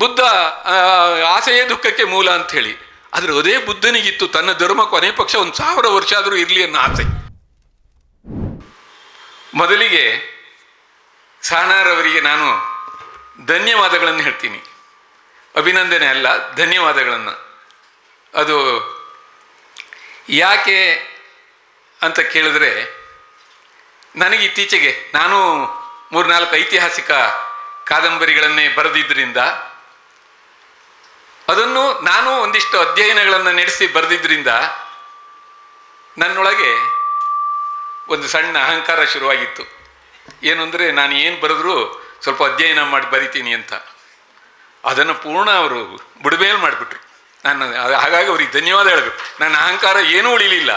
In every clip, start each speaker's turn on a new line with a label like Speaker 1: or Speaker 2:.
Speaker 1: ಬುದ್ಧ ಆಸೆಯೇ ದುಃಖಕ್ಕೆ ಮೂಲ ಅಂತ ಹೇಳಿ ಆದ್ರೆ ಅದೇ ಬುದ್ಧನಿಗಿತ್ತು, ತನ್ನ ಧರ್ಮ ಕೊನೆ ಪಕ್ಷ ಒಂದು ಸಾವಿರ ವರ್ಷ ಆದರೂ ಇರಲಿ ಅನ್ನೋ ಆಸೆ. ಮೊದಲಿಗೆ ಸಹನಾರವರಿಗೆ ನಾನು ಧನ್ಯವಾದಗಳನ್ನು ಹೇಳ್ತೀನಿ. ಅಭಿನಂದನೆ ಅಲ್ಲ, ಧನ್ಯವಾದಗಳನ್ನು. ಅದು ಯಾಕೆ ಅಂತ ಕೇಳಿದ್ರೆ, ನನಗೆ ಇತ್ತೀಚೆಗೆ ನಾನು ಮೂರ್ನಾಲ್ಕು ಐತಿಹಾಸಿಕ ಕಾದಂಬರಿಗಳನ್ನೇ ಬರೆದಿದ್ದರಿಂದ ಅದನ್ನು ನಾನು ಒಂದಿಷ್ಟು ಅಧ್ಯಯನಗಳನ್ನು ನಡೆಸಿ ಬರೆದಿದ್ದರಿಂದ ನನ್ನೊಳಗೆ ಒಂದು ಸಣ್ಣ ಅಹಂಕಾರ ಶುರುವಾಗಿತ್ತು. ಏನು ಅಂದರೆ ನಾನು ಏನು ಬರೆದ್ರೂ ಸ್ವಲ್ಪ ಅಧ್ಯಯನ ಮಾಡಿ ಬರಿತೀನಿ ಅಂತ. ಅದನ್ನು ಪೂರ್ಣ ಅವರು ಬುಡಬೇಲ್ ಮಾಡಿಬಿಟ್ರು. ನಾನು ಹಾಗಾಗಿ ಅವ್ರಿಗೆ ಧನ್ಯವಾದ ಹೇಳಬೇಕು. ನನ್ನ ಅಹಂಕಾರ ಏನೂ ಉಳಿಲಿಲ್ಲ.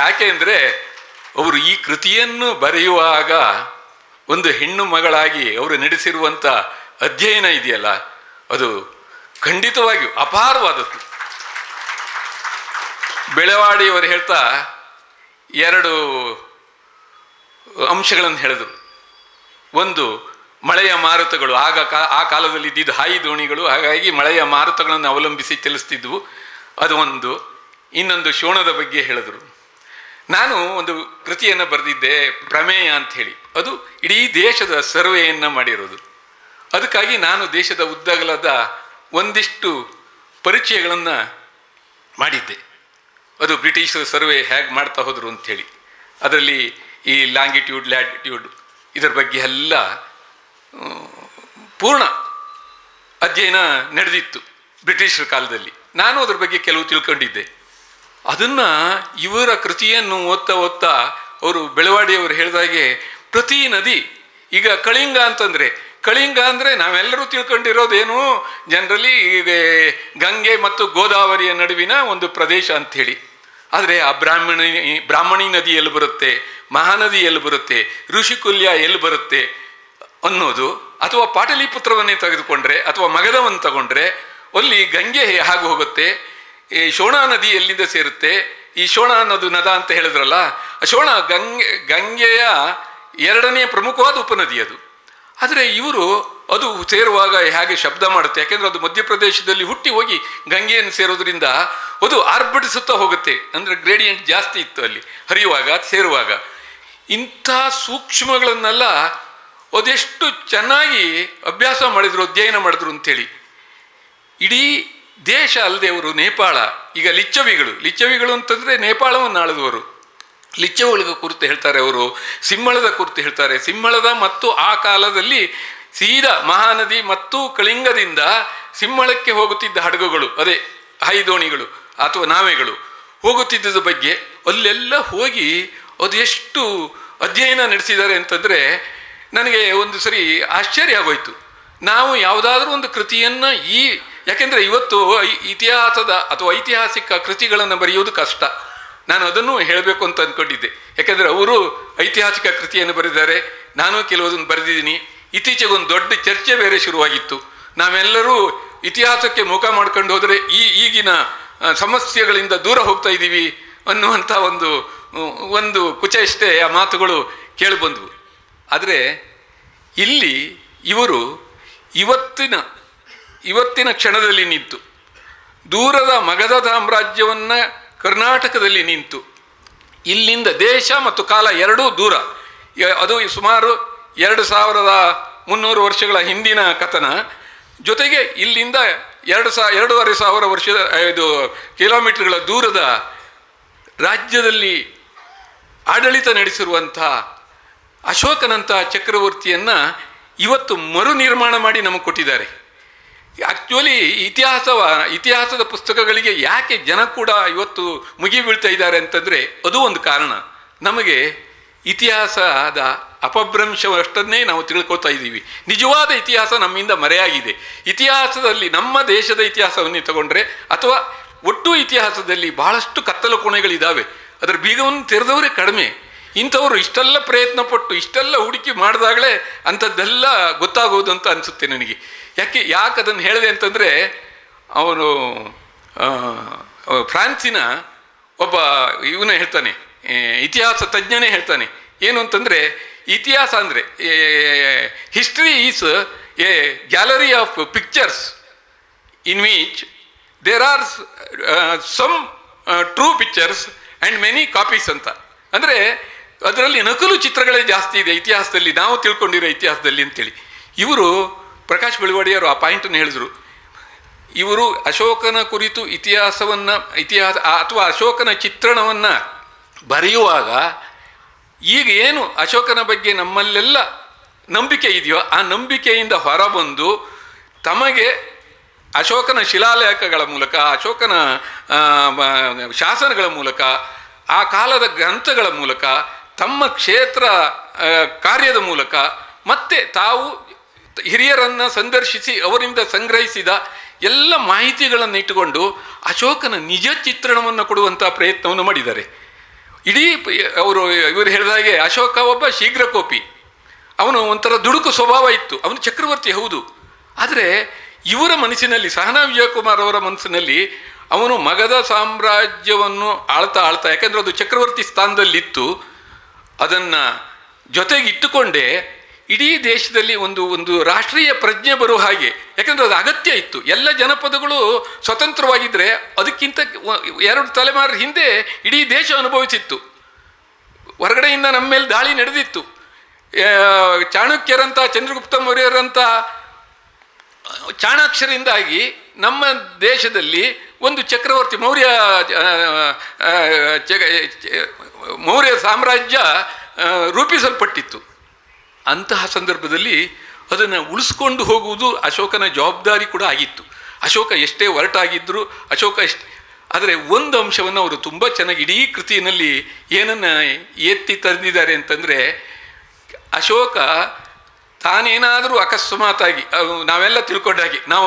Speaker 1: ಯಾಕೆ ಅಂದರೆ ಅವರು ಈ ಕೃತಿಯನ್ನು ಬರೆಯುವಾಗ ಒಂದು ಹೆಣ್ಣು ಮಗಳಾಗಿ ಅವರು ನಡೆಸಿರುವಂಥ ಅಧ್ಯಯನ ಇದೆಯಲ್ಲ, ಅದು ಖಂಡಿತವಾಗಿಯೂ ಅಪಾರವಾದದ್ದು. ಬೆಳವಾಡಿಯವರು ಹೇಳ್ತಾ ಎರಡು ಅಂಶಗಳನ್ನು ಹೇಳಿದರು. ಒಂದು, ಮಳೆಯ ಮಾರುತಗಳು ಆಗ ಕಾ, ಆ ಕಾಲದಲ್ಲಿ ಇದ್ದಿದ್ದು ಹಾಯಿ ದೋಣಿಗಳು, ಹಾಗಾಗಿ ಮಳೆಯ ಮಾರುತಗಳನ್ನು ಅವಲಂಬಿಸಿ ಚಲಿಸ್ತಿದ್ವು. ಅದು ಒಂದು. ಇನ್ನೊಂದು ಶೋಣದ ಬಗ್ಗೆ ಹೇಳಿದರು. ನಾನು ಒಂದು ಕೃತಿಯನ್ನು ಬರೆದಿದ್ದೆ, ಪ್ರಮೇಯ ಅಂತ ಹೇಳಿ. ಅದು ಇಡೀ ದೇಶದ ಸರ್ವೆಯನ್ನು ಮಾಡಿರೋದು. ಅದಕ್ಕಾಗಿ ನಾನು ದೇಶದ ಉದ್ದಗಲದ ಒಂದಿಷ್ಟು ಪರಿಚಯಗಳನ್ನು ಮಾಡಿದ್ದೆ. ಅದು ಬ್ರಿಟಿಷ್ ಸರ್ವೆ ಹೇಗೆ ಮಾಡ್ತಾ ಹೋದರು ಅಂಥೇಳಿ ಅದರಲ್ಲಿ ಈ ಲ್ಯಾಂಗಿಟ್ಯೂಡ್ ಲ್ಯಾಟಿಟ್ಯೂಡ್ ಇದರ ಬಗ್ಗೆ ಎಲ್ಲ ಪೂರ್ಣ ಅಧ್ಯಯನ ನಡೆದಿತ್ತು ಬ್ರಿಟಿಷರ ಕಾಲದಲ್ಲಿ. ನಾನು ಅದರ ಬಗ್ಗೆ ಕೆಲವು ತಿಳ್ಕೊಂಡಿದ್ದೆ. ಅದನ್ನು ಇವರ ಕೃತಿಯನ್ನು ಓದ್ತಾ ಓದ್ತಾ ಅವರು ಬೆಳವಾಡಿಯವರು ಹೇಳಿದಾಗೆ ಪ್ರತಿ ನದಿ ಈಗ ಕಳಿಂಗ ಅಂತಂದರೆ ಕಳಿಂಗ ಅಂದರೆ ನಾವೆಲ್ಲರೂ ತಿಳ್ಕೊಂಡಿರೋದೇನು? ಜನರಲಿ ಗಂಗೆ ಮತ್ತು ಗೋದಾವರಿಯ ನಡುವಿನ ಒಂದು ಪ್ರದೇಶ ಅಂಥೇಳಿ. ಆದರೆ ಆ ಬ್ರಾಹ್ಮಣಿ ಬ್ರಾಹ್ಮಣಿ ನದಿ ಎಲ್ಲಿ ಬರುತ್ತೆ? ಮಹಾನದಿ ಎಲ್ಲಿ ಬರುತ್ತೆ? ಋಷಿಕುಲ್ಯ ಎಲ್ಲಿ ಬರುತ್ತೆ ಅನ್ನೋದು, ಅಥವಾ ಪಾಟಲಿಪುತ್ರವನ್ನೇ ತೆಗೆದುಕೊಂಡ್ರೆ, ಅಥವಾ ಮಗಧವನ್ನು ತಗೊಂಡ್ರೆ, ಅಲ್ಲಿ ಗಂಗೆ ಹಾಗೆ ಹೋಗುತ್ತೆ. ಈ ಶೋಣಾ ನದಿ ಎಲ್ಲಿಂದ ಸೇರುತ್ತೆ? ಈ ಶೋಣ ಅನ್ನೋದು ನದ ಅಂತ ಹೇಳಿದ್ರಲ್ಲ ಶೋಣ ಗಂಗೆ, ಗಂಗೆಯ ಎರಡನೇ ಪ್ರಮುಖವಾದ ಉಪನದಿ ಅದು. ಆದರೆ ಇವರು ಅದು ಸೇರುವಾಗ ಹೇಗೆ ಶಬ್ದ ಮಾಡುತ್ತೆ? ಯಾಕೆಂದರೆ ಅದು ಮಧ್ಯಪ್ರದೇಶದಲ್ಲಿ ಹುಟ್ಟಿ ಹೋಗಿ ಗಂಗೆಯನ್ನು ಸೇರೋದ್ರಿಂದ ಅದು ಆರ್ಭಟಿಸುತ್ತಾ ಹೋಗುತ್ತೆ. ಅಂದರೆ ಗ್ರೇಡಿಯಂಟ್ ಜಾಸ್ತಿ ಇತ್ತು ಅಲ್ಲಿ, ಹರಿಯುವಾಗ, ಸೇರುವಾಗ. ಇಂಥ ಸೂಕ್ಷ್ಮಗಳನ್ನೆಲ್ಲ ಅದೆಷ್ಟು ಚೆನ್ನಾಗಿ ಅಭ್ಯಾಸ ಮಾಡಿದರು, ಅಧ್ಯಯನ ಮಾಡಿದ್ರು ಅಂಥೇಳಿ. ಇಡೀ ದೇಶ ಅಲ್ಲದೆ ಅವರು ನೇಪಾಳ, ಈಗ ಲಿಚ್ಚವಿಗಳು. ಲಿಚ್ಚವಿಗಳು ಅಂತಂದರೆ ನೇಪಾಳವನ್ನು ಆಳಿದವರು. ಲಿಚ್ಚವುಗಳ ಕುರಿತು ಹೇಳ್ತಾರೆ ಅವರು, ಸಿಂಹಳದ ಕುರಿತು ಹೇಳ್ತಾರೆ. ಸಿಂಹಳದ ಮತ್ತು ಆ ಕಾಲದಲ್ಲಿ ಸೀದಾ ಮಹಾನದಿ ಮತ್ತು ಕಳಿಂಗದಿಂದ ಸಿಂಹಳಕ್ಕೆ ಹೋಗುತ್ತಿದ್ದ ಹಡಗುಗಳು, ಅದೇ ಹೈದೋಣಿಗಳು ಅಥವಾ ನಾವೆಗಳು ಹೋಗುತ್ತಿದ್ದ ಬಗ್ಗೆ ಅಲ್ಲೆಲ್ಲ ಹೋಗಿ ಅದು ಎಷ್ಟು ಅಧ್ಯಯನ ನಡೆಸಿದ್ದಾರೆ ಅಂತಂದರೆ ನನಗೆ ಒಂದು ಸರಿ ಆಶ್ಚರ್ಯ ಆಗೋಯ್ತು. ನಾವು ಯಾವುದಾದ್ರೂ ಒಂದು ಕೃತಿಯನ್ನು ಈ, ಯಾಕೆಂದರೆ ಇವತ್ತು ಇತಿಹಾಸದ ಅಥವಾ ಐತಿಹಾಸಿಕ ಕೃತಿಗಳನ್ನು ಬರೆಯುವುದು ಕಷ್ಟ. ನಾನು ಅದನ್ನು ಹೇಳಬೇಕು ಅಂತ ಅಂದ್ಕೊಂಡಿದ್ದೆ ಯಾಕಂದರೆ ಅವರು ಐತಿಹಾಸಿಕ ಕೃತಿಯನ್ನು ಬರೆದಿದ್ದಾರೆ. ನಾನು ಕೆಲವೊಂದನ್ನು ಬರೆದಿದ್ದೀನಿ. ಇತ್ತೀಚೆಗೆ ಒಂದು ದೊಡ್ಡ ಚರ್ಚೆ ಬೇರೆ ಶುರುವಾಗಿತ್ತು. ನಾವೆಲ್ಲರೂ ಇತಿಹಾಸಕ್ಕೆ ಮುಖ ಮಾಡ್ಕೊಂಡು ಹೋದರೆ ಈ ಈಗಿನ ಸಮಸ್ಯೆಗಳಿಂದ ದೂರ ಹೋಗ್ತಾ ಇದ್ದೀವಿ ಅನ್ನುವಂಥ ಒಂದು ಒಂದು ಕುಚೆಯಷ್ಟೇ ಆ ಮಾತುಗಳು ಕೇಳಿಬಂದವು. ಆದರೆ ಇಲ್ಲಿ ಇವರು ಇವತ್ತಿನ ಇವತ್ತಿನ ಕ್ಷಣದಲ್ಲಿ ನಿಂತು ದೂರದ ಮಗಧ ಸಾಮ್ರಾಜ್ಯವನ್ನು ಕರ್ನಾಟಕದಲ್ಲಿ ನಿಂತು, ಇಲ್ಲಿಂದ ದೇಶ ಮತ್ತು ಕಾಲ ಎರಡೂ ದೂರ. ಅದು ಸುಮಾರು ಎರಡು ಸಾವಿರದ ಮುನ್ನೂರು ವರ್ಷಗಳ ಹಿಂದಿನ ಕಥನ. ಜೊತೆಗೆ ಇಲ್ಲಿಂದ ಎರಡು ಸಾ, ಎರಡೂವರೆ ಸಾವಿರ ವರ್ಷದ, ಇದು ಕಿಲೋಮೀಟರ್ಗಳ ದೂರದ ರಾಜ್ಯದಲ್ಲಿ ಆಡಳಿತ ನಡೆಸಿರುವಂಥ ಅಶೋಕನಂತಹ ಚಕ್ರವರ್ತಿಯನ್ನು ಇವತ್ತು ಮರು ನಿರ್ಮಾಣ ಮಾಡಿ ನಮಗೆ ಕೊಟ್ಟಿದ್ದಾರೆ. ಆ್ಯಕ್ಚುಲಿ ಇತಿಹಾಸವ, ಇತಿಹಾಸದ ಪುಸ್ತಕಗಳಿಗೆ ಯಾಕೆ ಜನ ಕೂಡ ಇವತ್ತು ಮುಗಿ ಬೀಳ್ತಾ ಇದ್ದಾರೆ ಅಂತಂದರೆ ಅದು ಒಂದು ಕಾರಣ. ನಮಗೆ ಇತಿಹಾಸದ ಅಪಭ್ರಂಶವಷ್ಟನ್ನೇ ನಾವು ತಿಳ್ಕೊತಾ ಇದ್ದೀವಿ. ನಿಜವಾದ ಇತಿಹಾಸ ನಮ್ಮಿಂದ ಮರೆಯಾಗಿದೆ. ಇತಿಹಾಸದಲ್ಲಿ ನಮ್ಮ ದೇಶದ ಇತಿಹಾಸವನ್ನೇ ತಗೊಂಡ್ರೆ ಅಥವಾ ಒಟ್ಟು ಇತಿಹಾಸದಲ್ಲಿ ಬಹಳಷ್ಟು ಕತ್ತಲು ಕೋಣೆಗಳಿದ್ದಾವೆ ಅದರ ಬೀಗವನ್ನು ತೆರೆದವರೇ ಕಡಿಮೆ. ಇಂಥವರು ಇಷ್ಟೆಲ್ಲ ಪ್ರಯತ್ನ ಪಟ್ಟು ಇಷ್ಟೆಲ್ಲ ಹುಡುಕಿ ಮಾಡಿದಾಗಲೇ ಅಂಥದ್ದೆಲ್ಲ ಗೊತ್ತಾಗೋದು ಅಂತ ಅನಿಸುತ್ತೆ ನನಗೆ. ಯಾಕೆ ಯಾಕೆ ಅದನ್ನು ಹೇಳಿದೆ ಅಂತಂದರೆ, ಅವನು ಫ್ರಾನ್ಸಿನ ಒಬ್ಬ ಇವನೇ ಹೇಳ್ತಾನೆ ಇತಿಹಾಸ ತಜ್ಞನೇ ಹೇಳ್ತಾನೆ. ಏನು ಅಂತಂದರೆ, ಇತಿಹಾಸ ಅಂದರೆ history is a gallery of pictures in which there are some true pictures and many copies ಅಂತ. ಅಂದರೆ, ಅದರಲ್ಲಿ ನಕಲು ಚಿತ್ರಗಳೇ ಜಾಸ್ತಿ ಇದೆ ಇತಿಹಾಸದಲ್ಲಿ. ನಾವು ತಿಳ್ಕೊಂಡಿರೋ ಇತಿಹಾಸದಲ್ಲಿ ಅಂತೇಳಿ. ಇವರು ಪ್ರಕಾಶ್ ಬೆಳವಾಡಿಯವರು ಆ ಪಾಯಿಂಟನ್ನು ಹೇಳಿದರು. ಇವರು ಅಶೋಕನ ಕುರಿತು ಇತಿಹಾಸವನ್ನು, ಇತಿಹಾಸ ಅಥವಾ ಅಶೋಕನ ಚಿತ್ರಣವನ್ನು ಬರೆಯುವಾಗ ಈಗ ಏನು ಅಶೋಕನ ಬಗ್ಗೆ ನಮ್ಮಲ್ಲೆಲ್ಲ ನಂಬಿಕೆ ಇದೆಯೋ ಆ ನಂಬಿಕೆಯಿಂದ ಹೊರಬಂದು ತಮಗೆ ಅಶೋಕನ ಶಿಲಾಲೇಖಗಳ ಮೂಲಕ, ಅಶೋಕನ ಶಾಸನಗಳ ಮೂಲಕ, ಆ ಕಾಲದ ಗ್ರಂಥಗಳ ಮೂಲಕ, ತಮ್ಮ ಕ್ಷೇತ್ರ ಕಾರ್ಯದ ಮೂಲಕ ಮತ್ತೆ ತಾವು ಹಿರಿಯರನ್ನು ಸಂದರ್ಶಿಸಿ, ಅವರಿಂದ ಸಂಗ್ರಹಿಸಿದ ಎಲ್ಲ ಮಾಹಿತಿಗಳನ್ನು ಇಟ್ಟುಕೊಂಡು ಅಶೋಕನ ನಿಜ ಚಿತ್ರಣವನ್ನು ಕೊಡುವಂಥ ಪ್ರಯತ್ನವನ್ನು ಮಾಡಿದ್ದಾರೆ. ಇಡೀ ಅವರು ಇವರು ಹೇಳಿದ ಹಾಗೆ ಅಶೋಕ ಒಬ್ಬ ಶೀಘ್ರಕೋಪಿ. ಅವನು ಒಂಥರ ದುಡುಕು ಸ್ವಭಾವ ಇತ್ತು. ಅವನು ಚಕ್ರವರ್ತಿ ಹೌದು. ಆದರೆ ಇವರ ಮನಸ್ಸಿನಲ್ಲಿ, ಸಹನಾ ವಿಜಯಕುಮಾರ್ ಅವರ ಮನಸ್ಸಿನಲ್ಲಿ ಅವನು ಮಗಧ ಸಾಮ್ರಾಜ್ಯವನ್ನು ಆಳ್ತಾ ಆಳ್ತಾ, ಯಾಕೆಂದರೆ ಅದು ಚಕ್ರವರ್ತಿ ಸ್ಥಾನದಲ್ಲಿತ್ತು, ಅದನ್ನು ಜೊತೆಗೆ ಇಟ್ಟುಕೊಂಡೇ ಇಡೀ ದೇಶದಲ್ಲಿ ಒಂದು ಒಂದು ರಾಷ್ಟ್ರೀಯ ಪ್ರಜ್ಞೆ ಬರುವ ಹಾಗೆ. ಯಾಕಂದರೆ ಅದು ಅಗತ್ಯ ಇತ್ತು. ಎಲ್ಲ ಜನಪದಗಳು ಸ್ವತಂತ್ರವಾಗಿದ್ದರೆ ಅದಕ್ಕಿಂತ ಎರಡು ತಲೆಮಾರು ಹಿಂದೆ ಇಡೀ ದೇಶ ಅನುಭವಿಸಿತ್ತು. ಹೊರಗಡೆಯಿಂದ ನಮ್ಮ ಮೇಲೆ ದಾಳಿ ನಡೆದಿತ್ತು. ಚಾಣಕ್ಯರಂಥ ಚಂದ್ರಗುಪ್ತ ಮೌರ್ಯರಂಥ ಚಾಣಾಕ್ಷರಿಂದಾಗಿ ನಮ್ಮ ದೇಶದಲ್ಲಿ ಒಂದು ಚಕ್ರವರ್ತಿ ಮೌರ್ಯ ಮೌರ್ಯ ಸಾಮ್ರಾಜ್ಯ ರೂಪಿಸಲ್ಪಟ್ಟಿತ್ತು. ಅಂತಹ ಸಂದರ್ಭದಲ್ಲಿ ಅದನ್ನು ಉಳಿಸ್ಕೊಂಡು ಹೋಗುವುದು ಅಶೋಕನ ಜವಾಬ್ದಾರಿ ಕೂಡ ಆಗಿತ್ತು. ಅಶೋಕ ಎಷ್ಟೇ ಒರಟಾಗಿದ್ದರೂ ಅಶೋಕ ಎಷ್ಟು, ಆದರೆ ಒಂದು ಅಂಶವನ್ನು ಅವರು ತುಂಬ ಚೆನ್ನಾಗಿ ಇಡೀ ಕೃತಿಯಲ್ಲಿ ಏನನ್ನು ಎತ್ತಿ ತಂದಿದ್ದಾರೆ ಅಂತಂದರೆ, ಅಶೋಕ ತಾನೇನಾದರೂ ಅಕಸ್ಮಾತಾಗಿ ನಾವೆಲ್ಲ ತಿಳ್ಕೊಂಡ ಹಾಗೆ, ನಾವು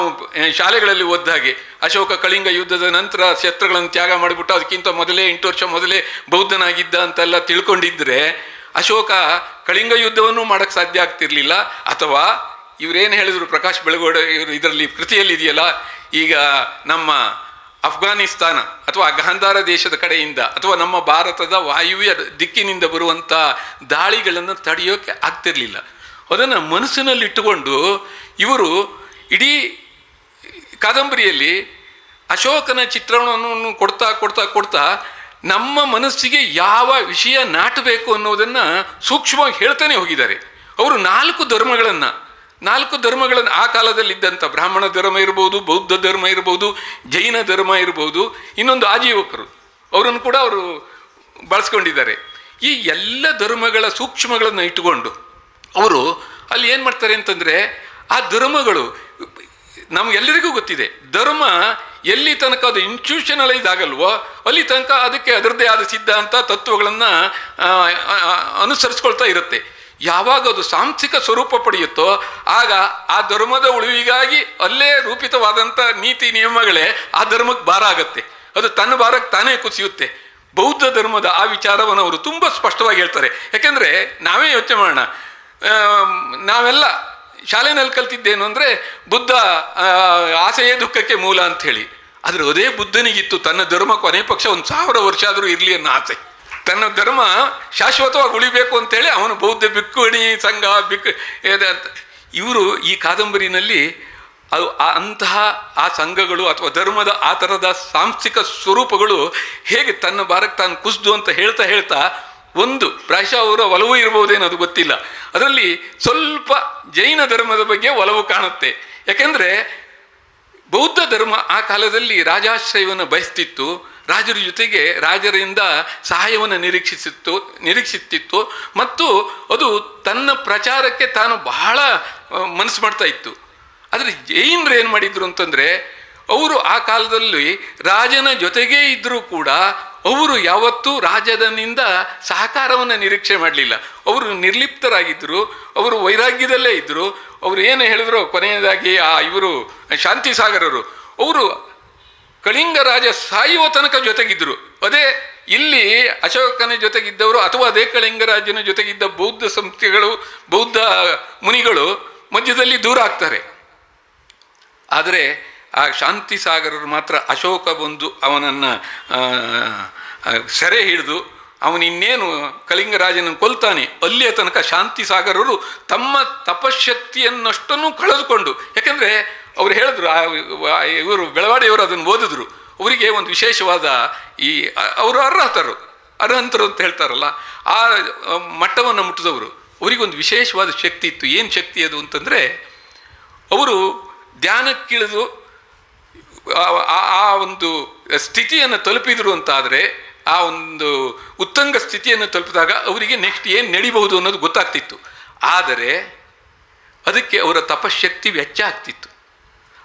Speaker 1: ಶಾಲೆಗಳಲ್ಲಿ ಓದ್ದ ಹಾಗೆ, ಅಶೋಕ ಕಳಿಂಗ ಯುದ್ಧದ ನಂತರ ಶಸ್ತ್ರಗಳನ್ನು ತ್ಯಾಗ ಮಾಡಿಬಿಟ್ಟು ಅದಕ್ಕಿಂತ ಮೊದಲೇ ಎಂಟು ವರ್ಷ ಮೊದಲೇ ಬೌದ್ಧನಾಗಿದ್ದ ಅಂತೆಲ್ಲ ತಿಳ್ಕೊಂಡಿದ್ದರೆ ಅಶೋಕ ಕಳಿಂಗ ಯುದ್ಧವನ್ನು ಮಾಡೋಕ್ಕೆ ಸಾಧ್ಯ ಆಗ್ತಿರ್ಲಿಲ್ಲ, ಅಥವಾ ಇವರೇನು ಹೇಳಿದರು, ಪ್ರಕಾಶ್ ಬೆಳಗೋಡ ಇವರು ಇದರಲ್ಲಿ ಕೃತಿಯಲ್ಲಿ ಇದೆಯಲ್ಲ ಈಗ ನಮ್ಮ ಅಫ್ಘಾನಿಸ್ತಾನ ಅಥವಾ ಗಾಂಧಾರ ದೇಶದ ಕಡೆಯಿಂದ ಅಥವಾ ನಮ್ಮ ಭಾರತದ ವಾಯುವ್ಯ ದಿಕ್ಕಿನಿಂದ ಬರುವಂಥ ದಾಳಿಗಳನ್ನು ತಡೆಯೋಕೆ ಆಗ್ತಿರಲಿಲ್ಲ. ಅದನ್ನು ಮನಸ್ಸಿನಲ್ಲಿಟ್ಟುಕೊಂಡು ಇವರು ಇಡೀ ಕಾದಂಬರಿಯಲ್ಲಿ ಅಶೋಕನ ಚಿತ್ರಣವನ್ನು ಕೊಡ್ತಾ ಕೊಡ್ತಾ ಕೊಡ್ತಾ ನಮ್ಮ ಮನಸ್ಸಿಗೆ ಯಾವ ವಿಷಯ ನಾಟಬೇಕು ಅನ್ನೋದನ್ನು ಸೂಕ್ಷ್ಮವಾಗಿ ಹೇಳ್ತಾನೆ ಹೋಗಿದ್ದಾರೆ. ಅವರು ನಾಲ್ಕು ಧರ್ಮಗಳನ್ನು ನಾಲ್ಕು ಧರ್ಮಗಳನ್ನು ಆ ಕಾಲದಲ್ಲಿದ್ದಂಥ ಬ್ರಾಹ್ಮಣ ಧರ್ಮ ಇರ್ಬೋದು, ಬೌದ್ಧ ಧರ್ಮ ಇರ್ಬೋದು, ಜೈನ ಧರ್ಮ ಇರ್ಬೋದು, ಇನ್ನೊಂದು ಆಜೀವಕರು. ಅವರನ್ನು ಕೂಡ ಅವರು ಬಳಸ್ಕೊಂಡಿದ್ದಾರೆ. ಈ ಎಲ್ಲ ಧರ್ಮಗಳ ಸೂಕ್ಷ್ಮಗಳನ್ನು ಇಟ್ಟುಕೊಂಡು ಅವರು ಅಲ್ಲಿ ಏನು ಮಾಡ್ತಾರೆ ಅಂತಂದರೆ ಆ ಧರ್ಮಗಳು ನಮಗೆಲ್ಲರಿಗೂ ಗೊತ್ತಿದೆ. ಧರ್ಮ ಎಲ್ಲಿ ತನಕ ಅದು ಇನ್ಸ್ಟಿಟ್ಯೂಷನಲೈಸ್ ಆಗಲ್ವೋ, ಅಲ್ಲಿ ತನಕ ಅದಕ್ಕೆ ಅದರದ್ದೇ ಆದ ಸಿದ್ಧಾಂತ, ತತ್ವಗಳನ್ನು ಅನುಸರಿಸ್ಕೊಳ್ತಾ ಇರುತ್ತೆ. ಯಾವಾಗ ಅದು ಸಾಂಸ್ಥಿಕ ಸ್ವರೂಪ ಪಡೆಯುತ್ತೋ, ಆಗ ಆ ಧರ್ಮದ ಉಳಿವಿಗಾಗಿ ಅಲ್ಲೇ ರೂಪಿತವಾದಂಥ ನೀತಿ ನಿಯಮಗಳೇ ಆ ಧರ್ಮಕ್ಕೆ ಭಾರ ಆಗುತ್ತೆ. ಅದು ತನ್ನ ಭಾರಕ್ಕೆ ತಾನೇ ಕುಸಿಯುತ್ತೆ. ಬೌದ್ಧ ಧರ್ಮದ ಆ ವಿಚಾರವನ್ನು ಅವರು ತುಂಬ ಸ್ಪಷ್ಟವಾಗಿ ಹೇಳ್ತಾರೆ. ಯಾಕೆಂದರೆ ನಾವೇ ಯೋಚನೆ ಮಾಡೋಣ. ನಾವೆಲ್ಲ ಶಾಲೆನಲ್ಲಿ ಕಲ್ತಿದ್ದೇನು ಅಂದರೆ ಬುದ್ಧ ಆಸೆಯೇ ದುಃಖಕ್ಕೆ ಮೂಲ ಅಂಥೇಳಿ. ಆದರೆ ಅದೇ ಬುದ್ಧನಿಗಿತ್ತು, ತನ್ನ ಧರ್ಮ ಕೊನೆ ಪಕ್ಷ ಒಂದು ಸಾವಿರ ವರ್ಷ ಆದರೂ ಇರಲಿ ಅನ್ನೋ ಆಸೆ. ತನ್ನ ಧರ್ಮ ಶಾಶ್ವತವಾಗಿ ಉಳಿಬೇಕು ಅಂತೇಳಿ ಅವನು ಬೌದ್ಧ ಬಿಕ್ಕುಣಿ ಸಂಘ ಬಿಕ್ ಇವರು ಈ ಕಾದಂಬರಿನಲ್ಲಿ ಅದು ಅಂತಹ ಆ ಸಂಘಗಳು ಅಥವಾ ಧರ್ಮದ ಆ ಥರದ ಸಾಂಸ್ಥಿಕ ಸ್ವರೂಪಗಳು ಹೇಗೆ ತನ್ನ ಭಾರಕ್ಕೆ ತಾನು ಕುಸಿದು ಅಂತ ಹೇಳ್ತಾ ಹೇಳ್ತಾ ಒಂದು. ಪ್ರಾಯಶಃ ಅವರ ಒಲವು ಇರಬಹುದೇನೋ ಅದು ಗೊತ್ತಿಲ್ಲ. ಅದರಲ್ಲಿ ಸ್ವಲ್ಪ ಜೈನ ಧರ್ಮದ ಬಗ್ಗೆ ಒಲವು ಕಾಣುತ್ತೆ. ಯಾಕೆಂದರೆ ಬೌದ್ಧ ಧರ್ಮ ಆ ಕಾಲದಲ್ಲಿ ರಾಜಾಶ್ರಯವನ್ನು ಬಯಸ್ತಿತ್ತು. ರಾಜರ ಜೊತೆಗೆ ರಾಜರಿಂದ ಸಹಾಯವನ್ನು ನಿರೀಕ್ಷಿಸಿತ್ತು ನಿರೀಕ್ಷಿಸುತ್ತಿತ್ತು ಮತ್ತು ಅದು ತನ್ನ ಪ್ರಚಾರಕ್ಕೆ ತಾನು ಬಹಳ ಮನಸ್ಸು ಮಾಡ್ತಾ ಇತ್ತು. ಆದರೆ ಜೈನರು ಏನು ಮಾಡಿದ್ರು ಅಂತಂದರೆ ಅವರು ಆ ಕಾಲದಲ್ಲಿ ರಾಜನ ಜೊತೆಗೇ ಇದ್ದರೂ ಕೂಡ ಅವರು ಯಾವತ್ತೂ ರಾಜದನಿಂದ ಸಹಕಾರವನ್ನು ನಿರೀಕ್ಷೆ ಮಾಡಲಿಲ್ಲ. ಅವರು ನಿರ್ಲಿಪ್ತರಾಗಿದ್ದರು, ಅವರು ವೈರಾಗ್ಯದಲ್ಲೇ ಇದ್ದರು. ಅವರು ಏನು ಹೇಳಿದ್ರು? ಕೊನೆಯದಾಗಿ ಆ ಇವರು ಶಾಂತಿ ಸಾಗರರು. ಅವರು ಕಳಿಂಗ ರಾಜ ಸಾಯುವ ತನಕ ಜೊತೆಗಿದ್ದರು. ಅದೇ ಇಲ್ಲಿ ಅಶೋಕನ ಜೊತೆಗಿದ್ದವರು ಅಥವಾ ಅದೇ ಕಳಿಂಗರಾಜನ ಜೊತೆಗಿದ್ದ ಬೌದ್ಧ ಸಂಸ್ಥೆಗಳು, ಬೌದ್ಧ ಮುನಿಗಳು ಮಧ್ಯದಲ್ಲಿ ದೂರ ಆಗ್ತಾರೆ. ಆದರೆ ಆ ಶಾಂತಿ ಸಾಗರರು ಮಾತ್ರ ಅಶೋಕ ಬಂದು ಅವನನ್ನು ಸೆರೆ ಹಿಡಿದು ಅವನಿನ್ನೇನು ಕಳಿಂಗ ರಾಜನನ್ನು ಕೊಲ್ತಾನೆ? ಅಲ್ಲಿಯ ತನಕ ಶಾಂತಿ ಸಾಗರರು ತಮ್ಮ ತಪಶಕ್ತಿಯನ್ನಷ್ಟನ್ನು ಕಳೆದುಕೊಂಡು, ಯಾಕೆಂದರೆ ಅವ್ರು ಹೇಳಿದ್ರು ಇವರು ಬೆಳವಾಡಿಯವರು ಅದನ್ನು ಓದಿದ್ರು. ಅವರಿಗೆ ಒಂದು ವಿಶೇಷವಾದ ಈ ಅವರು ಅರ್ಹತರು, ಅರ್ಹಂತರು ಅಂತ ಹೇಳ್ತಾರಲ್ಲ, ಆ ಮಟ್ಟವನ್ನು ಮುಟ್ಟಿದವರು. ಅವರಿಗೊಂದು ವಿಶೇಷವಾದ ಶಕ್ತಿ ಇತ್ತು. ಏನು ಶಕ್ತಿ ಅದು ಅಂತಂದರೆ, ಅವರು ಧ್ಯಾನಕ್ಕಿಳಿದು ಆ- ಒಂದು ಸ್ಥಿತಿಯನ್ನು ತಲುಪಿದ್ರು ಅಂತಾದರೆ ಆ ಒಂದು ಉತ್ತಂಗ ಸ್ಥಿತಿಯನ್ನು ತಲುಪಿದಾಗ ಅವರಿಗೆ ನೆಕ್ಸ್ಟ್ ಏನು ನಡಿಬಹುದು ಅನ್ನೋದು ಗೊತ್ತಾಗ್ತಿತ್ತು. ಆದರೆ ಅದಕ್ಕೆ ಅವರ ತಪಶಕ್ತಿ ವೆಚ್ಚ ಆಗ್ತಿತ್ತು.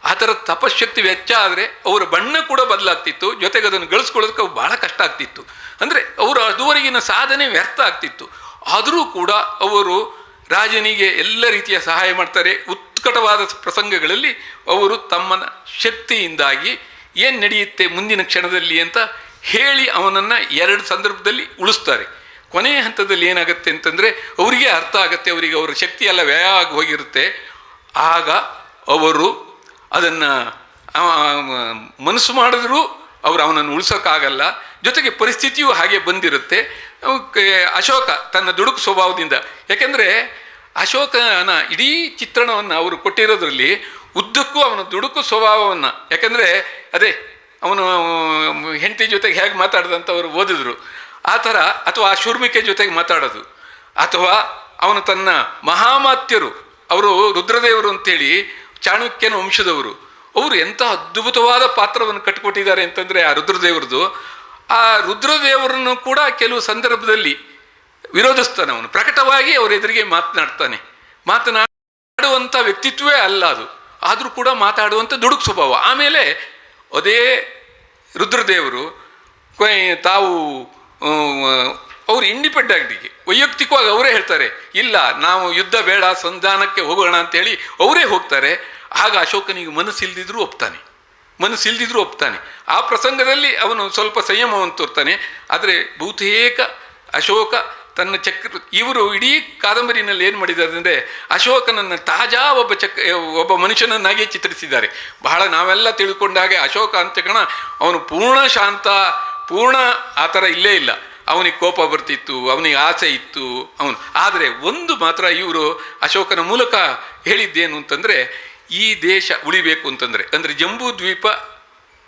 Speaker 1: ಆ ಥರ ತಪಶಕ್ತಿ ವೆಚ್ಚ ಆದರೆ ಅವರ ಬಣ್ಣ ಕೂಡ ಬದಲಾಗ್ತಿತ್ತು, ಜೊತೆಗೆ ಅದನ್ನು ಗಳಿಸ್ಕೊಳ್ಳೋದಕ್ಕೆ ಅವು ಭಾಳ ಕಷ್ಟ ಆಗ್ತಿತ್ತು. ಅಂದರೆ ಅವರು ಅದುವರೆಗಿನ ಸಾಧನೆ ವ್ಯರ್ಥ ಆಗ್ತಿತ್ತು. ಆದರೂ ಕೂಡ ಅವರು ರಾಜನಿಗೆ ಎಲ್ಲ ರೀತಿಯ ಸಹಾಯ ಮಾಡ್ತಾರೆ ಉತ್ಕಟವಾದ ಪ್ರಸಂಗಗಳಲ್ಲಿ ಅವರು ತಮ್ಮನ ಶಕ್ತಿಯಿಂದಾಗಿ ಏನು ನಡೆಯುತ್ತೆ ಮುಂದಿನ ಕ್ಷಣದಲ್ಲಿ ಅಂತ ಹೇಳಿ ಅವನನ್ನು ಎರಡು ಸಂದರ್ಭದಲ್ಲಿ ಉಳಿಸ್ತಾರೆ. ಕೊನೆಯ ಹಂತದಲ್ಲಿ ಏನಾಗುತ್ತೆ ಅಂತಂದರೆ ಅವರಿಗೆ ಅರ್ಥ ಆಗುತ್ತೆ, ಅವರಿಗೆ ಅವರ ಶಕ್ತಿ ಎಲ್ಲ ವ್ಯಯ ಆಗಿ ಹೋಗಿರುತ್ತೆ. ಆಗ ಅವರು ಅದನ್ನು ಮನಸ್ಸು ಮಾಡಿದ್ರೂ ಅವರು ಅವನನ್ನು ಉಳಿಸೋಕ್ಕಾಗಲ್ಲ. ಜೊತೆಗೆ ಪರಿಸ್ಥಿತಿಯು ಹಾಗೆ ಬಂದಿರುತ್ತೆ. ಅಶೋಕ ತನ್ನ ದುಡುಕು ಸ್ವಭಾವದಿಂದ, ಯಾಕೆಂದರೆ ಅಶೋಕನ ಇಡೀ ಚಿತ್ರಣವನ್ನು ಅವರು ಕೊಟ್ಟಿರೋದ್ರಲ್ಲಿ ಉದ್ದಕ್ಕೂ ಅವನ ದುಡುಕು ಸ್ವಭಾವವನ್ನು. ಯಾಕಂದರೆ, ಅದೇ, ಅವನು ಹೆಂಡತಿ ಜೊತೆಗೆ ಹೇಗೆ ಮಾತಾಡ್ದಂತ ಅವರು ಓದಿದ್ರು. ಆ ಥರ, ಅಥವಾ ಆ ಶೂರ್ಮಿಕೆ ಜೊತೆಗೆ ಮಾತಾಡೋದು. ಅಥವಾ ಅವನು ತನ್ನ ಮಹಾಮಾತ್ಯರು, ಅವರು ರುದ್ರದೇವರು ಅಂತೇಳಿ ಚಾಣಕ್ಯನ ವಂಶದವರು, ಅವರು ಎಂಥ ಅದ್ಭುತವಾದ ಪಾತ್ರವನ್ನು ಕಟ್ಟಿಕೊಟ್ಟಿದ್ದಾರೆ ಅಂತಂದರೆ ಆ ರುದ್ರದೇವರದು ಆ ರುದ್ರದೇವರನ್ನು ಕೂಡ ಕೆಲವು ಸಂದರ್ಭದಲ್ಲಿ ವಿರೋಧಿಸ್ತಾನೆ ಅವನು. ಪ್ರಕಟವಾಗಿ ಅವರ ಎದುರಿಗೆ ಮಾತನಾಡ್ತಾನೆ. ಮಾತನಾಡುವಂಥ ವ್ಯಕ್ತಿತ್ವವೇ ಅಲ್ಲ ಅದು. ಆದರೂ ಕೂಡ ಮಾತಾಡುವಂಥ ದುಡುಕು ಸ್ವಭಾವ. ಆಮೇಲೆ ಅದೇ ರುದ್ರದೇವರು ತಾವು ಅವರು ಇಂಡಿಪೆಂಡೆಂಟಿಗೆ ವೈಯಕ್ತಿಕವಾಗಿ ಅವರೇ ಹೇಳ್ತಾರೆ, ಇಲ್ಲ, ನಾವು ಯುದ್ಧ ಬೇಡ, ಸಂಧಾನಕ್ಕೆ ಹೋಗೋಣ ಅಂತೇಳಿ ಅವರೇ ಹೋಗ್ತಾರೆ. ಆಗ ಅಶೋಕನಿಗೆ ಮನಸ್ಸಿಲ್ದಿದ್ರೂ ಒಪ್ತಾನೆ. ಮನಸ್ಸಿಲ್ದಿದ್ರೂ ಒಪ್ತಾನೆ. ಆ ಪ್ರಸಂಗದಲ್ಲಿ ಅವನು ಸ್ವಲ್ಪ ಸಂಯಮವನ್ನು ತೋರ್ತಾನೆ. ಆದರೆ ಬಹುತೇಕ ಅಶೋಕ ತನ್ನ ಚಕ್ರ, ಇವರು ಇಡೀ ಕಾದಂಬರಿನಲ್ಲಿ ಏನು ಮಾಡಿದ್ದಾರೆ ಅಂದರೆ ಅಶೋಕನನ್ನು ತಾಜಾ ಒಬ್ಬ ಚಕ್, ಒಬ್ಬ ಮನುಷ್ಯನನ್ನಾಗಿ ಚಿತ್ರಿಸಿದ್ದಾರೆ. ಬಹಳ ನಾವೆಲ್ಲ ತಿಳ್ಕೊಂಡಾಗೆ ಅಶೋಕ ಅಂತ ಕಣ, ಅವನು ಪೂರ್ಣ ಶಾಂತ, ಪೂರ್ಣ ಆ ಥರ ಇಲ್ಲೇ ಇಲ್ಲ. ಅವನಿಗೆ ಕೋಪ ಬರ್ತಿತ್ತು, ಅವನಿಗೆ ಆಸೆ ಇತ್ತು, ಅವನು. ಆದರೆ ಒಂದು ಮಾತ್ರ ಇವರು ಅಶೋಕನ ಮೂಲಕ ಹೇಳಿದ್ದೇನು ಅಂತಂದರೆ, ಈ ದೇಶ ಉಳಿಬೇಕು ಅಂತಂದರೆ. ಅಂದರೆ ಜಂಬೂ ದ್ವೀಪ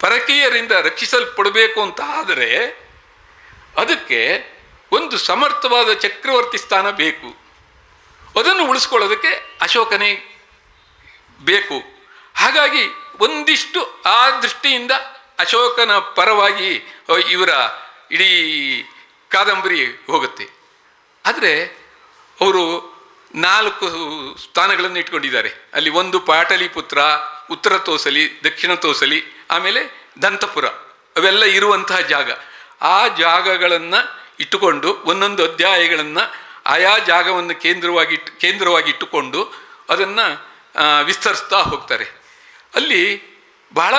Speaker 1: ಪರಕೀಯರಿಂದ ರಕ್ಷಿಸಲ್ಪಡಬೇಕು ಅಂತ ಆದರೆ, ಅದಕ್ಕೆ ಒಂದು ಸಮರ್ಥವಾದ ಚಕ್ರವರ್ತಿ ಸ್ಥಾನ ಬೇಕು. ಅದನ್ನು ಉಳಿಸ್ಕೊಳ್ಳೋದಕ್ಕೆ ಅಶೋಕನೇ ಬೇಕು. ಹಾಗಾಗಿ ಒಂದಿಷ್ಟು ಆ ದೃಷ್ಟಿಯಿಂದ ಅಶೋಕನ ಪರವಾಗಿ ಇವರ ಇಡೀ ಕಾದಂಬರಿ ಹೋಗುತ್ತೆ. ಆದರೆ ಅವರು ನಾಲ್ಕು ಸ್ಥಾನಗಳನ್ನು ಇಟ್ಕೊಂಡಿದ್ದಾರೆ. ಅಲ್ಲಿ ಒಂದು ಪಾಟಲಿಪುತ್ರ ಉತ್ತರ ತೋಸಲಿ, ದಕ್ಷಿಣ ತೋಸಲಿ, ಆಮೇಲೆ ದಂತಪುರ. ಅವೆಲ್ಲ ಇರುವಂತಹ ಜಾಗ. ಆ ಜಾಗಗಳನ್ನು ಇಟ್ಟುಕೊಂಡು ಒಂದೊಂದು ಅಧ್ಯಾಯಗಳನ್ನು ಆಯಾ ಜಾಗವನ್ನು ಕೇಂದ್ರವಾಗಿ ಕೇಂದ್ರವಾಗಿ ಇಟ್ಟುಕೊಂಡು ಅದನ್ನು ವಿಸ್ತರಿಸ್ತಾ ಹೋಗ್ತಾರೆ. ಅಲ್ಲಿ ಬಹಳ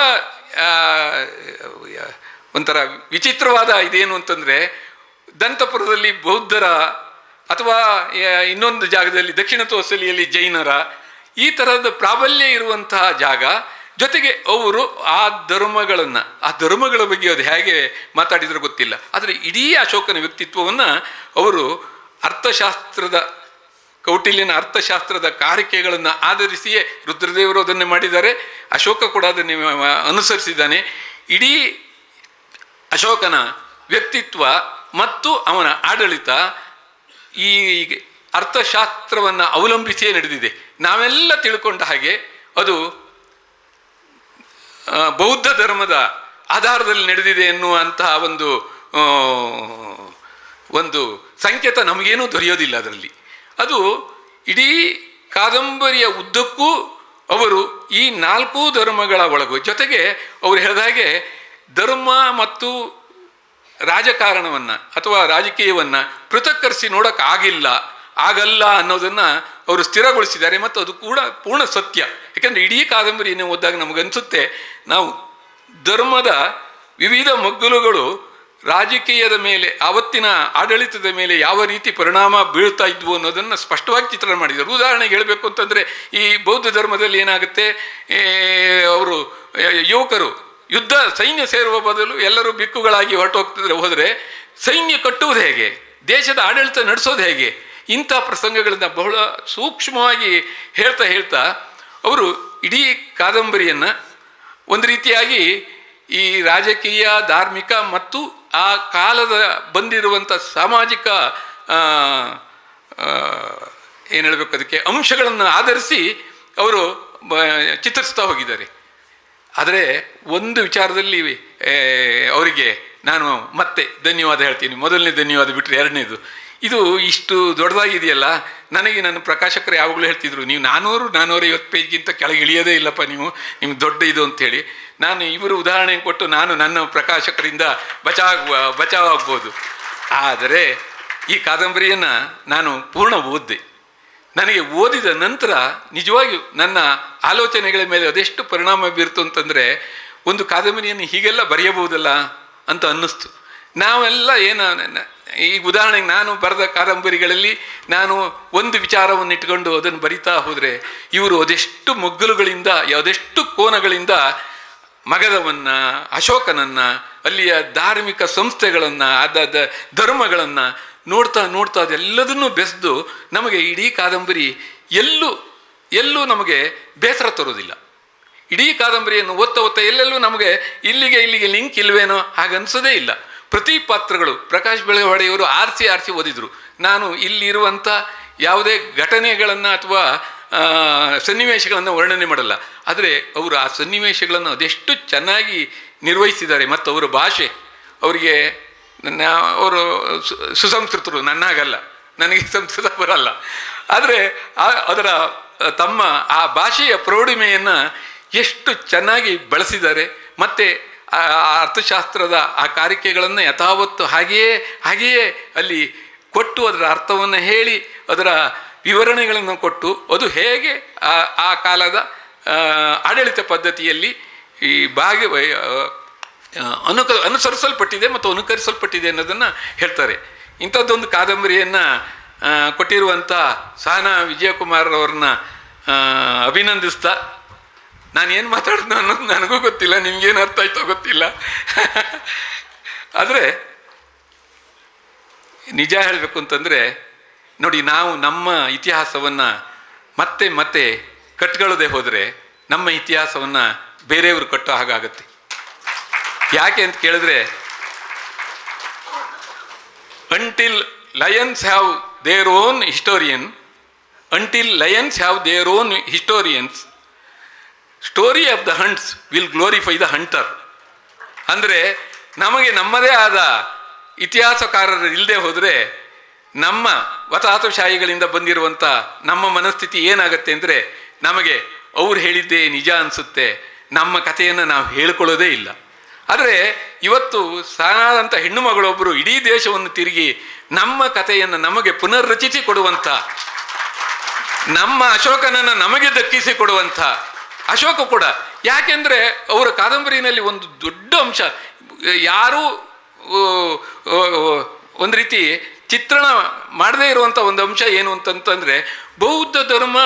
Speaker 1: ಒಂಥರ ವಿಚಿತ್ರವಾದ ಇದೇನು ಅಂತಂದರೆ, ದಂತಪುರದಲ್ಲಿ ಬೌದ್ಧರ ಅಥವಾ ಇನ್ನೊಂದು ಜಾಗದಲ್ಲಿ ದಕ್ಷಿಣ ತೋಸಲಿಯಲ್ಲಿ ಜೈನರ ಈ ಥರದ ಪ್ರಾಬಲ್ಯ ಇರುವಂತಹ ಜಾಗ ಜೊತೆಗೆ ಅವರು ಆ ಧರ್ಮಗಳನ್ನು, ಆ ಧರ್ಮಗಳ ಬಗ್ಗೆ ಅದು ಹೇಗೆ ಮಾತಾಡಿದ್ರು ಗೊತ್ತಿಲ್ಲ. ಆದರೆ ಇಡೀ ಅಶೋಕನ ವ್ಯಕ್ತಿತ್ವವನ್ನು ಅವರು ಅರ್ಥಶಾಸ್ತ್ರದ, ಕೌಟಿಲ್ಯನ ಅರ್ಥಶಾಸ್ತ್ರದ ಕಾರಿಕೆಗಳನ್ನು ಆಧರಿಸಿಯೇ ರುದ್ರದೇವರು ಅದನ್ನೇ ಮಾಡಿದ್ದಾರೆ. ಅಶೋಕ ಕೂಡ ಅದನ್ನೇ ಅನುಸರಿಸಿದ್ದಾನೆ. ಇಡೀ ಅಶೋಕನ ವ್ಯಕ್ತಿತ್ವ ಮತ್ತು ಅವನ ಆಡಳಿತ ಈ ಅರ್ಥಶಾಸ್ತ್ರವನ್ನು ಅವಲಂಬಿಸಿಯೇ ನಡೆದಿದೆ. ನಾವೆಲ್ಲ ತಿಳ್ಕೊಂಡ ಹಾಗೆ ಅದು ಬೌದ್ಧ ಧರ್ಮದ ಆಧಾರದಲ್ಲಿ ನಡೆದಿದೆ ಎನ್ನುವಂತಹ ಒಂದು ಒಂದು ಸಂಕೇತ ನಮಗೇನೂ ದೊರೆಯೋದಿಲ್ಲ ಅದರಲ್ಲಿ. ಅದು ಇಡೀ ಕಾದಂಬರಿಯ ಉದ್ದಕ್ಕೂ ಅವರು ಈ ನಾಲ್ಕು ಧರ್ಮಗಳ ಒಳಗು, ಜೊತೆಗೆ ಅವರು ಹೇಳಿದ ಹಾಗೆ ಧರ್ಮ ಮತ್ತು ರಾಜಕಾರಣವನ್ನು ಅಥವಾ ರಾಜಕೀಯವನ್ನು ಪೃಥಕ್ಕರಿಸಿ ನೋಡೋಕ್ಕಾಗಿಲ್ಲ, ಆಗಲ್ಲ ಅನ್ನೋದನ್ನು ಅವರು ಸ್ಥಿರಗೊಳಿಸಿದ್ದಾರೆ ಮತ್ತು ಅದು ಕೂಡ ಪೂರ್ಣ ಸತ್ಯ. ಯಾಕೆಂದರೆ ಇಡೀ ಕಾದಂಬರಿಯನ್ನು ಓದಿದಾಗ ನಮಗನ್ಸುತ್ತೆ, ನಾವು ಧರ್ಮದ ವಿವಿಧ ಮಗ್ಗುಲುಗಳು ರಾಜಕೀಯದ ಮೇಲೆ, ಆವತ್ತಿನ ಆಡಳಿತದ ಮೇಲೆ ಯಾವ ರೀತಿ ಪರಿಣಾಮ ಬೀಳ್ತಾ ಇದ್ವು ಅನ್ನೋದನ್ನು ಸ್ಪಷ್ಟವಾಗಿ ಚಿತ್ರಣ ಮಾಡಿದರು ಉದಾಹರಣೆಗೆ ಹೇಳಬೇಕು ಅಂತಂದರೆ, ಈ ಬೌದ್ಧ ಧರ್ಮದಲ್ಲಿ ಏನಾಗುತ್ತೆ ಅವರು ಯುವಕರು, ಯುದ್ಧ ಸೈನ್ಯ ಸೇರುವ ಬದಲು ಎಲ್ಲರೂ ಬಿಕ್ಕುಗಳಾಗಿ ಹೊರಟೋಗ್ತಿದ್ರೆ ಹೋದರೆ ಸೈನ್ಯ ಕಟ್ಟುವುದು ಹೇಗೆ? ದೇಶದ ಆಡಳಿತ ನಡೆಸೋದು ಹೇಗೆ? ಇಂಥ ಪ್ರಸಂಗಗಳನ್ನು ಬಹಳ ಸೂಕ್ಷ್ಮವಾಗಿ ಹೇಳ್ತಾ ಹೇಳ್ತಾ ಅವರು ಇಡೀ ಕಾದಂಬರಿಯನ್ನು ಒಂದು ರೀತಿಯಾಗಿ ಈ ರಾಜಕೀಯ, ಧಾರ್ಮಿಕ ಮತ್ತು ಆ ಕಾಲದ ಬಂದಿರುವಂಥ ಸಾಮಾಜಿಕ ಏನು ಹೇಳಬೇಕು ಅದಕ್ಕೆ ಅಂಶಗಳನ್ನು ಆಧರಿಸಿ ಅವರು ಚಿತ್ರಿಸ್ತಾ ಹೋಗಿದ್ದಾರೆ. ಆದರೆ ಒಂದು ವಿಚಾರದಲ್ಲಿ ಅವರಿಗೆ ನಾನು ಮತ್ತೆ ಧನ್ಯವಾದ ಹೇಳ್ತೀನಿ. ಮೊದಲನೇ ಧನ್ಯವಾದ ಬಿಟ್ಟರೆ ಎರಡನೇದು. ಇದು ಇಷ್ಟು ದೊಡ್ಡದಾಗಿದೆಯಲ್ಲ, ನನಗೆ ನನ್ನ ಪ್ರಕಾಶಕರು ಯಾವಾಗಲೂ ಹೇಳ್ತಿದ್ರು, ನೀವು ನಾನ್ನೂರು ಐವತ್ತು ಪೇಜ್ಗಿಂತ ಕೆಳಗೆ ಇಳಿಯೋದೇ ಇಲ್ಲಪ್ಪ ನೀವು, ನಿಮ್ಗೆ ದೊಡ್ಡ ಇದು ಅಂತೇಳಿ ನಾನು ಇವರು ಉದಾಹರಣೆ ಕೊಟ್ಟು ನಾನು ನನ್ನ ಪ್ರಕಾಶಕರಿಂದ ಬಚಾವ ಬಚಾವಾಗ್ಬೋದು. ಆದರೆ ಈ ಕಾದಂಬರಿಯನ್ನು ನಾನು ಪೂರ್ಣ ಓದಿದೆ. ನನಗೆ ಓದಿದ ನಂತರ ನಿಜವಾಗಿಯೂ ನನ್ನ ಆಲೋಚನೆಗಳ ಮೇಲೆ ಅದೆಷ್ಟು ಪರಿಣಾಮ ಬೀರ್ತು ಅಂತಂದರೆ, ಒಂದು ಕಾದಂಬರಿಯನ್ನು ಹೀಗೆಲ್ಲ ಬರೆಯಬಹುದಲ್ಲ ಅಂತ ಅನ್ನಿಸ್ತು. ನಾವೆಲ್ಲ ಏನು ಈಗ ಉದಾಹರಣೆಗೆ ನಾನು ಬರೆದ ಕಾದಂಬರಿಗಳಲ್ಲಿ ನಾನು ಒಂದು ವಿಚಾರವನ್ನು ಇಟ್ಕೊಂಡು ಅದನ್ನು ಬರಿತಾ ಹೋದರೆ ಇವರು ಅದೆಷ್ಟು ಮೊಗ್ಗಲುಗಳಿಂದ, ಅದೆಷ್ಟು ಕೋನಗಳಿಂದ ಮಗಧವನ್ನ ಅಶೋಕನನ್ನ, ಅಲ್ಲಿಯ ಧಾರ್ಮಿಕ ಸಂಸ್ಥೆಗಳನ್ನು, ಅದ ಧರ್ಮಗಳನ್ನು ನೋಡ್ತಾ ನೋಡ್ತಾ ಅದೆಲ್ಲದನ್ನೂ ಬೆಸೆದು ನಮಗೆ ಇಡೀ ಕಾದಂಬರಿ ಎಲ್ಲೂ ಎಲ್ಲೂ ನಮಗೆ ಬೇಸರ ತರೋದಿಲ್ಲ ಇಡೀ ಕಾದಂಬರಿಯನ್ನು ಓದ್ತಾ ಓದ್ತಾ ಎಲ್ಲೆಲ್ಲೂ ನಮಗೆ ಇಲ್ಲಿಗೆ ಇಲ್ಲಿಗೆ ಲಿಂಕ್ ಇಲ್ವೇನೋ ಹಾಗನ್ಸೋದೇ ಇಲ್ಲ. ಪ್ರತಿ ಪಾತ್ರಗಳು ಪ್ರಕಾಶ್ ಬೆಳವಡೆಯವರು ಆರಿಸಿ ಆರಿಸಿ ಓದಿದರು. ನಾನು ಇಲ್ಲಿರುವಂಥ ಯಾವುದೇ ಘಟನೆಗಳನ್ನು ಅಥವಾ ಸನ್ನಿವೇಶಗಳನ್ನು ವರ್ಣನೆ ಮಾಡಲ್ಲ. ಆದರೆ ಅವರು ಆ ಸನ್ನಿವೇಶಗಳನ್ನು ಅದೆಷ್ಟು ಚೆನ್ನಾಗಿ ನಿರ್ವಹಿಸಿದ್ದಾರೆ. ಮತ್ತು ಅವರ ಭಾಷೆ, ಅವರಿಗೆ ನನ್ನ ಅವರು ಸುಸಂಸ್ಕೃತರು, ನನ್ನಾಗಲ್ಲ. ನನಗೆ ಸಂಸ್ಕೃತ ಬರಲ್ಲ. ಆದರೆ ಅದರ, ತಮ್ಮ ಆ ಭಾಷೆಯ ಪ್ರೌಢಿಮೆಯನ್ನು ಎಷ್ಟು ಚೆನ್ನಾಗಿ ಬಳಸಿದ್ದಾರೆ. ಮತ್ತು ಆ ಅರ್ಥಶಾಸ್ತ್ರದ ಆ ಕಾರಿಕೆಗಳನ್ನು ಯಥಾವತ್ತು ಹಾಗೆಯೇ ಹಾಗೆಯೇ ಅಲ್ಲಿ ಕೊಟ್ಟು ಅದರ ಅರ್ಥವನ್ನು ಹೇಳಿ, ಅದರ ವಿವರಣೆಗಳನ್ನು ಕೊಟ್ಟು, ಅದು ಹೇಗೆ ಆ ಕಾಲದ ಆಡಳಿತ ಪದ್ಧತಿಯಲ್ಲಿ ಈ ಭಾಗ ಅನುಕ, ಅನುಸರಿಸಲ್ಪಟ್ಟಿದೆ ಮತ್ತು ಅನುಕರಿಸಲ್ಪಟ್ಟಿದೆ ಅನ್ನೋದನ್ನು ಹೇಳ್ತಾರೆ. ಇಂಥದ್ದೊಂದು ಕಾದಂಬರಿಯನ್ನು ಕೊಟ್ಟಿರುವಂಥ ಸಹನಾ ವಿಜಯಕುಮಾರ್ ಅವ್ರನ್ನ ಅಭಿನಂದಿಸ್ತಾ ನಾನು ಏನು ಮಾತಾಡಿದ್ನೋ ಅನ್ನೋದು ನನಗೂ ಗೊತ್ತಿಲ್ಲ, ನಿಮ್ಗೇನು ಅರ್ಥ ಆಯ್ತೋ ಗೊತ್ತಿಲ್ಲ. ಆದರೆ, ನಿಜ ಹೇಳಬೇಕು ಅಂತಂದರೆ, ನೋಡಿ ನಾವು ನಮ್ಮ ಇತಿಹಾಸವನ್ನು ಮತ್ತೆ ಮತ್ತೆ ಕಟ್ಕೊಳ್ಳದೆ ಹೋದರೆ ನಮ್ಮ ಇತಿಹಾಸವನ್ನು ಬೇರೆಯವರು ಕಟ್ಟೋ ಹಾಗಾಗತ್ತೆ. ಯಾಕೆ ಅಂತ ಕೇಳಿದ್ರೆ until lions have their own historian until lions have their own historians story of the hunts will glorify the hunter ಅಂದರೆ ನಮಗೆ ನಮ್ಮದೇ ಆದ ಇತಿಹಾಸಕಾರರು ಇಲ್ಲದೆ ಹೋದರೆ ನಮ್ಮ ವಸಾಹತುಶಾಹಿಗಳಿಂದ ಬಂದಿರುವಂಥ ನಮ್ಮ ಮನಸ್ಥಿತಿ ಏನಾಗುತ್ತೆ ಅಂದರೆ ನಮಗೆ ಅವ್ರು ಹೇಳಿದ್ದೇ ನಿಜ ಅನಿಸುತ್ತೆ. ನಮ್ಮ ಕಥೆಯನ್ನು ನಾವು ಹೇಳ್ಕೊಳ್ಳೋದೇ ಇಲ್ಲ. ಆದರೆ ಇವತ್ತು ಸಾನಾದಂಥ ಹೆಣ್ಣು ಮಗಳೊಬ್ಬರು ಇಡೀ ದೇಶವನ್ನು ತಿರುಗಿ ನಮ್ಮ ಕಥೆಯನ್ನು ನಮಗೆ ಪುನರ್ರಚಿಸಿ ಕೊಡುವಂಥ ನಮ್ಮ ಅಶೋಕನನ್ನು ನಮಗೆ ದಕ್ಕಿಸಿ ಕೊಡುವಂಥ ಅಶೋಕ ಕೂಡ. ಯಾಕೆಂದರೆ ಅವರ ಕಾದಂಬರಿನಲ್ಲಿ ಒಂದು ದೊಡ್ಡ ಅಂಶ. ಯಾರೂ ಒಂದು ರೀತಿ ಚಿತ್ರಣ ಮಾಡದೇ ಇರುವಂಥ ಒಂದು ಅಂಶ ಏನು ಅಂತಂತಂದರೆ, ಬೌದ್ಧ ಧರ್ಮ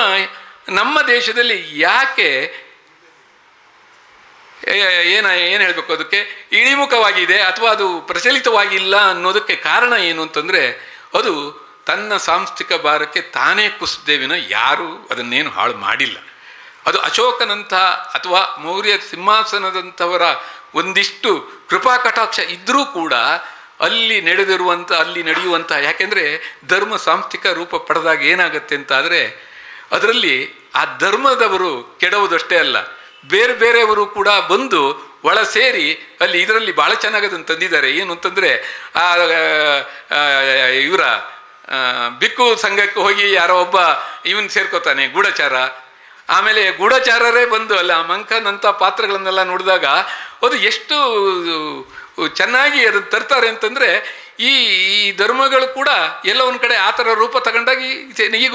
Speaker 1: ನಮ್ಮ ದೇಶದಲ್ಲಿ ಯಾಕೆ ಏನ, ಏನು ಹೇಳಬೇಕು ಅದಕ್ಕೆ? ಇಳಿಮುಖವಾಗಿದೆ ಅಥವಾ ಅದು ಪ್ರಚಲಿತವಾಗಿಲ್ಲ ಅನ್ನೋದಕ್ಕೆ ಕಾರಣ ಏನು ಅಂತಂದರೆ, ಅದು ತನ್ನ ಸಾಂಸ್ಥಿಕ ಭಾರಕ್ಕೆ ತಾನೇ ಕುಸಿದೇವಿನ ಯಾರೂ ಅದನ್ನೇನು ಹಾಳು ಮಾಡಿಲ್ಲ. ಅದು ಅಶೋಕನಂತಹ ಅಥವಾ ಮೌರ್ಯ ಸಿಂಹಾಸನದಂಥವರ ಒಂದಿಷ್ಟು ಕೃಪಾ ಕಟಾಕ್ಷ ಇದ್ದರೂ ಕೂಡ ಅಲ್ಲಿ ನಡೆದಿರುವಂಥ, ಅಲ್ಲಿ ನಡೆಯುವಂಥ, ಯಾಕೆಂದರೆ ಧರ್ಮ ಸಾಂಸ್ಥಿಕ ರೂಪ ಪಡೆದಾಗ ಏನಾಗುತ್ತೆ ಅಂತ ಆದರೆ ಅದರಲ್ಲಿ ಆ ಧರ್ಮದವರು ಕೆಡುವುದಷ್ಟೇ ಅಲ್ಲ, ಬೇರೆ ಬೇರೆಯವರು ಕೂಡ ಬಂದು ಒಳ ಸೇರಿ ಅಲ್ಲಿ ಇದರಲ್ಲಿ ಭಾಳ ಚೆನ್ನಾಗದನ್ನು ತಂದಿದ್ದಾರೆ. ಏನು ಅಂತಂದರೆ, ಆ ಇವರ ಬಿಕ್ಕು ಸಂಘಕ್ಕೆ ಹೋಗಿ ಯಾರೋ ಒಬ್ಬ, ಇವನ್ ಸೇರ್ಕೋತಾನೆ, ಗೂಢಚಾರ. ಆಮೇಲೆ ಗೂಢಚಾರರೇ ಬಂದು ಅಲ್ಲ, ಆ ಮಂಕನಂಥ ಪಾತ್ರಗಳನ್ನೆಲ್ಲ ನೋಡಿದಾಗ ಅದು ಎಷ್ಟು ಚೆನ್ನಾಗಿ ಅದನ್ನು ತರ್ತಾರೆ ಅಂತಂದರೆ, ಈ ಈ ಧರ್ಮಗಳು ಕೂಡ ಎಲ್ಲ ಒಂದು ಕಡೆ ಆ ಥರ ರೂಪ ತಗೊಂಡಾಗ ಈಗ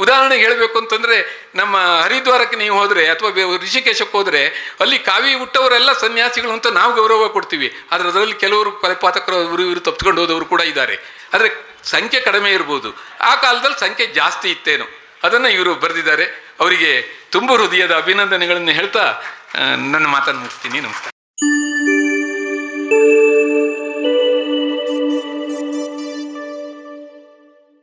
Speaker 1: ಉದಾಹರಣೆಗೆ ಹೇಳಬೇಕು ಅಂತಂದರೆ, ನಮ್ಮ ಹರಿದ್ವಾರಕ್ಕೆ ನೀವು ಹೋದರೆ ಅಥವಾ ಋಷಿಕೇಶಕ್ಕೆ ಹೋದರೆ, ಅಲ್ಲಿ ಕಾವಿ ಹುಟ್ಟವರೆಲ್ಲ ಸನ್ಯಾಸಿಗಳು ಅಂತ ನಾವು ಗೌರವ ಕೊಡ್ತೀವಿ. ಆದರೆ ಅದರಲ್ಲಿ ಕೆಲವರು ಕೊಲೆಪಾತಕರು ಅವರು ಇವರು ತಪ್ಪಿಕೊಂಡು ಹೋದವರು ಕೂಡ ಇದ್ದಾರೆ. ಆದರೆ ಸಂಖ್ಯೆ ಕಡಿಮೆ ಇರ್ಬೋದು. ಆ ಕಾಲದಲ್ಲಿ ಸಂಖ್ಯೆ ಜಾಸ್ತಿ ಇತ್ತೇನು. ಅದನ್ನು ಇವರು ಬರೆದಿದ್ದಾರೆ. ಅವರಿಗೆ ತುಂಬ ಹೃದಯದ ಅಭಿನಂದನೆಗಳನ್ನು ಹೇಳ್ತಾ ನನ್ನ ಮಾತನ್ನು ಮುಗಿಸ್ತೀನಿ. ನಮಸ್ಕಾರ.